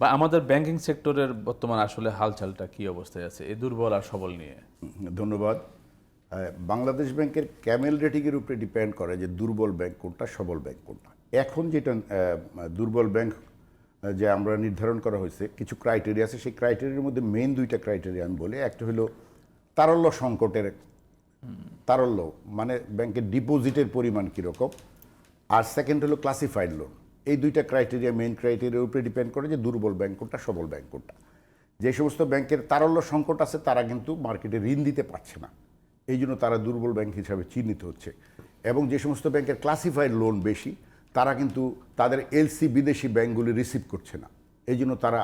বা আমাদের ব্যাংকিং সেক্টরের বর্তমান আসলে হালচালটা কি অবস্থায় আছে? এই দুর্বল আর সবল নিয়ে। ধন্যবাদ। বাংলাদেশ ব্যাংকের ক্যামেল রেটিংয়ের উপরে ডিপেন্ড করে যে দুর্বল ব্যাংক কোনটা, সবল ব্যাংক কোনটা। এখন যেটা দুর্বল ব্যাংক যে আমরা নির্ধারণ করা হয়েছে, কিছু ক্রাইটেরিয়া আছে। সেই ক্রাইটেরিয়ার মধ্যে মেন দুইটা ক্রাইটেরিয়া আমি বলি। একটা হলো তারল্য সংকটের, তারল্য মানে ব্যাংকের ডিপোজিটের পরিমাণ কীরকম। আর সেকেন্ড হলো ক্লাসিফাইড লোন এই দুইটা ক্রাইটেরিয়া মেইন ক্রাইটেরিয়ার উপরে ডিপেন্ড করে যে দুর্বল ব্যাংক কোনটা সবল ব্যাংক কোনটা যে সমস্ত ব্যাংকের তারল্য সংকট আছে, তারা কিন্তু মার্কেটে ঋণ দিতে পারছে না। এই জন্য তারা দুর্বল ব্যাংক হিসাবে চিহ্নিত হচ্ছে। এবং যে সমস্ত ব্যাংকের ক্লাসিফাইড লোন বেশি, তারা কিন্তু তাদের এলসি বিদেশি ব্যাংকগুলি রিসিভ করছে না। এই জন্য তারা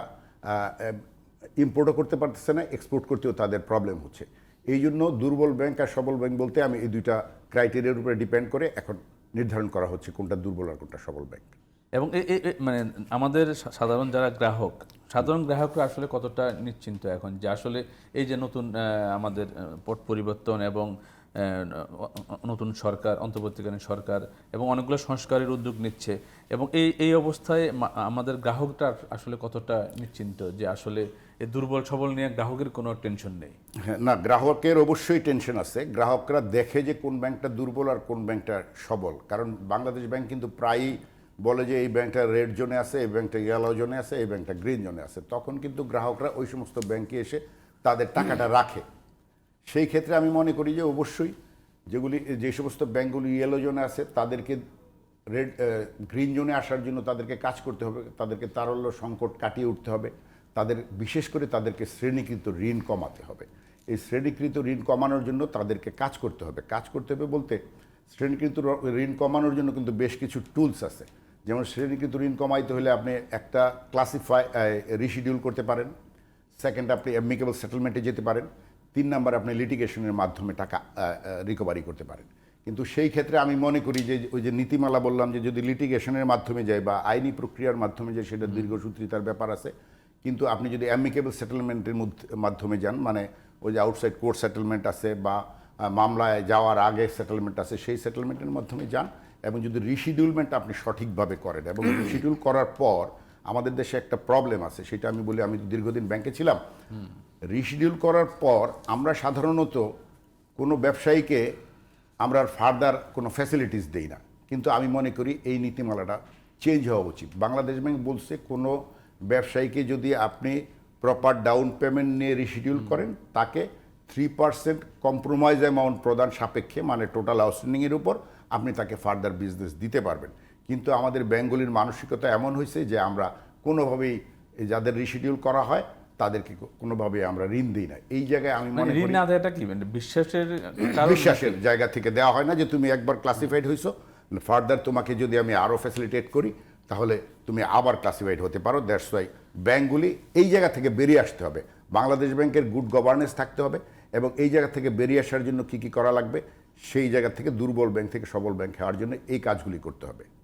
ইম্পোর্টও করতে পারতেছে না এক্সপোর্ট করতেও তাদের প্রবলেম হচ্ছে। এই জন্য দুর্বল ব্যাংক আর সবল ব্যাংক বলতে আমি এই দুইটা ক্রাইটেরিয়ার উপরে ডিপেন্ড করে এখন নির্ধারণ করা হচ্ছে কোনটা দুর্বল আর কোনটা সবল ব্যাংক। এবং মানে আমাদের সাধারণ যারা গ্রাহক, সাধারণ গ্রাহকরা আসলে কতটা নিশ্চিন্ত এখন যে আসলে এই যে নতুন আমাদের পট পরিবর্তন এবং নতুন সরকার, অন্তর্বর্তীকালীন সরকার এবং অনেকগুলো সংস্কারের উদ্যোগ নিচ্ছে এবং এই এই অবস্থায় আমাদের গ্রাহকটা আসলে কতটা নিশ্চিন্ত যে আসলে এই দুর্বল সবল নিয়ে গ্রাহকের কোনো টেনশন নেই? হ্যাঁ না, গ্রাহকের অবশ্যই টেনশন আছে। গ্রাহকরা দেখে যে কোন ব্যাংকটা দুর্বল আর কোন ব্যাংকটা সবল। কারণ বাংলাদেশ ব্যাংক কিন্তু প্রায়ই বলে যে এই ব্যাংকটা রেড জোনে আছে, এই ব্যাংকটা ইয়েলো জোনে আছে, এই ব্যাংকটা গ্রিন জোনে আছে। তখন কিন্তু গ্রাহকরা ওই সমস্ত ব্যাংকে এসে তাদের টাকাটা রাখে। সেই ক্ষেত্রে আমি মনে করি যে অবশ্যই যেগুলি, যে সমস্ত ব্যাংকগুলি ইয়েলো জোনে আছে, তাদেরকে রেড গ্রিন জোনে আসার জন্য তাদেরকে কাজ করতে হবে, তাদেরকে তারল্য সংকট কাটিয়ে উঠতে হবে, তাদের, বিশেষ করে তাদেরকে শ্রেণীকৃত ঋণ কমাতে হবে। এই শ্রেণীকৃত ঋণ কমানোর জন্য তাদেরকে কাজ করতে হবে। কাজ করতে হবে বলতে, শ্রেণীকৃত ঋণ কমানোর জন্য কিন্তু বেশ কিছু টুলস আছে। যেমন শ্রেণীকৃত ঋণ কমাইতে হলে আপনি একটা ক্লাসিফাই রিশিডিউল করতে পারেন। সেকেন্ড আপনি অ্যামিকেবল সেটেলমেন্টে যেতে পারেন। তিন নাম্বার আপনি লিটিগেশনের মাধ্যমে টাকা রিকভারি করতে পারেন। কিন্তু সেই ক্ষেত্রে আমি মনে করি যে ওই যে নীতিমালা বললাম যে যদি লিটিগেশনের মাধ্যমে যায় বা আইনি প্রক্রিয়ার মাধ্যমে যায় সেটা দীর্ঘসূত্রিতার ব্যাপার আছে। কিন্তু আপনি যদি অ্যামিকেবল সেটেলমেন্টের মাধ্যমে যান মানে ওই যে আউটসাইড কোর্ট সেটেলমেন্ট আছে বা মামলায় যাওয়ার আগে সেটেলমেন্ট আছে সেই সেটেলমেন্টের মাধ্যমে যান এবং যদি রিশিডিউলমেন্ট আপনি সঠিকভাবে করেন এবং রিশিডিউল করার পর আমাদের দেশে একটা প্রবলেম আছে সেটা আমি বলি আমি দীর্ঘদিন ব্যাংকে ছিলাম। রিশিডিউল করার পর আমরা সাধারণত কোনো ব্যবসায়ীকে আমরা ফার্দার কোনো ফ্যাসিলিটিস দেই না। কিন্তু আমি মনে করি এই নীতিমালাটা চেঞ্জ হওয়া উচিত। বাংলাদেশ ব্যাংক বলছে কোনো ব্যবসায়ীকে যদি আপনি প্রপার ডাউন পেমেন্ট নিয়ে রিশিডিউল করেন তাকে থ্রি পার্সেন্ট কম্প্রোমাইজ অ্যামাউন্ট প্রদান সাপেক্ষে মানে টোটাল আউটস্ট্যান্ডিংয়ের উপর আপনি তাকে ফার্দার বিজনেস দিতে পারবেন। কিন্তু আমাদের ব্যাঙ্কগুলির মানসিকতা এমন হয়েছে যে আমরা কোনোভাবেই যাদের রিশিডিউল করা হয় তাদেরকে কো- কোনোভাবেই আমরা ঋণ দিই না। এই জায়গায় আমি মানে মনে ঋণ করি আদায়টা কি? মানে বিশ্বাসের কারণ বিশ্বাসের জায়গা থেকে দেওয়া হয় না যে তুমি একবার ক্লাসিফাইড হয়েছো ফার্দার তোমাকে যদি আমি আরও ফ্যাসিলিটেট করি তাহলে তুমি আবার ক্লাসিফাইড হতে পারো। দ্যাটস ওয়াই ব্যাঙ্কগুলি এই জায়গা থেকে বেরিয়ে আসতে হবে। বাংলাদেশ ব্যাংকের গুড গভর্নেন্স থাকতে হবে। এবং এই জায়গা থেকে বেরিয়ে আসার জন্য কী কী করা লাগবে, সেই জায়গা থেকে দুর্বল ব্যাংক থেকে সবল ব্যাংক হওয়ার জন্য এই কাজগুলি করতে হবে।